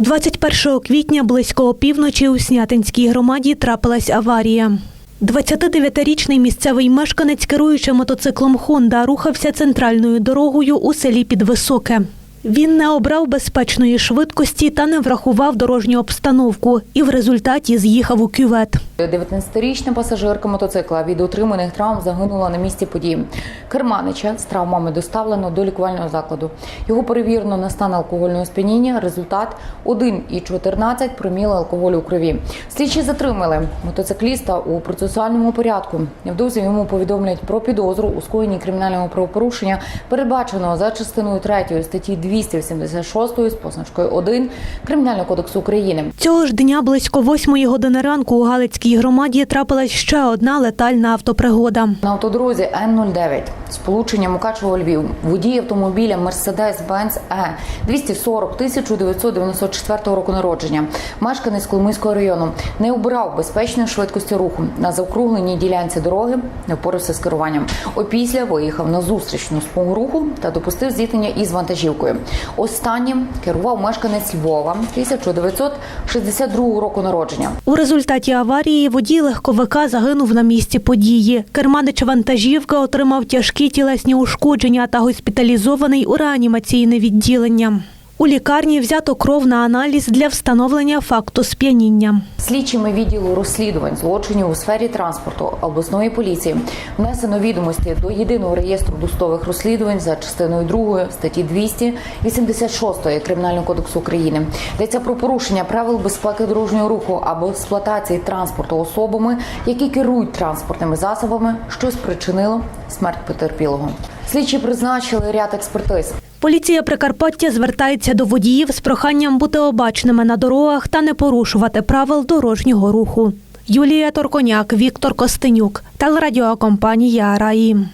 21 квітня близько опівночі у Снятинській громаді трапилась аварія. 29-річний місцевий мешканець, керуючи мотоциклом Хонда, рухався центральною дорогою у селі Підвисоке. Він не обрав безпечної швидкості та не врахував дорожню обстановку і в результаті з'їхав у кювет. 19-річна пасажирка мотоцикла від отриманих травм загинула на місці події. Керманича з травмами доставлено до лікувального закладу. Його перевірено на стан алкогольного сп'яніння. Результат 1,14 проміла алкоголю у крові. Слідчі затримали мотоцикліста у процесуальному порядку. Невдовзі йому повідомлять про підозру у скоєнні кримінального правопорушення, передбаченого за частиною 3 статті 286 з позначкою 1 Кримінального кодексу України. Цього ж дня близько восьмої години ранку у Галицькій громаді трапилась ще одна летальна автопригода. На автодрозі Н-09 сполучення Мукачево Львів водій автомобіля Mercedes-Benz E 240 1994 року народження. Мешканець Коломийського району не обрав безпечної швидкості руху на заокругленій ділянці дороги. Не впорався з керуванням. Опісля виїхав на зустрічну смугу руху та допустив зіткнення із вантажівкою. Останнім керував мешканець Львова 1962 року народження. У результаті аварії водій легковика загинув на місці події. Керманич вантажівка отримав тяжкі тілесні ушкодження та госпіталізований у реанімаційне відділення. У лікарні взято кров на аналіз для встановлення факту сп'яніння. Слідчими відділу розслідувань злочинів у сфері транспорту обласної поліції внесено відомості до єдиного реєстру досудових розслідувань за частиною 2 статті 286 Кримінального кодексу України. Йдеться про порушення правил безпеки дорожнього руху або експлуатації транспорту особами, які керують транспортними засобами, що спричинило смерть потерпілого. Слідчі призначили ряд експертиз. Поліція Прикарпаття звертається до водіїв з проханням бути обачними на дорогах та не порушувати правил дорожнього руху. Юлія Торконяк, Віктор Костенюк, телерадіокомпанія Раї.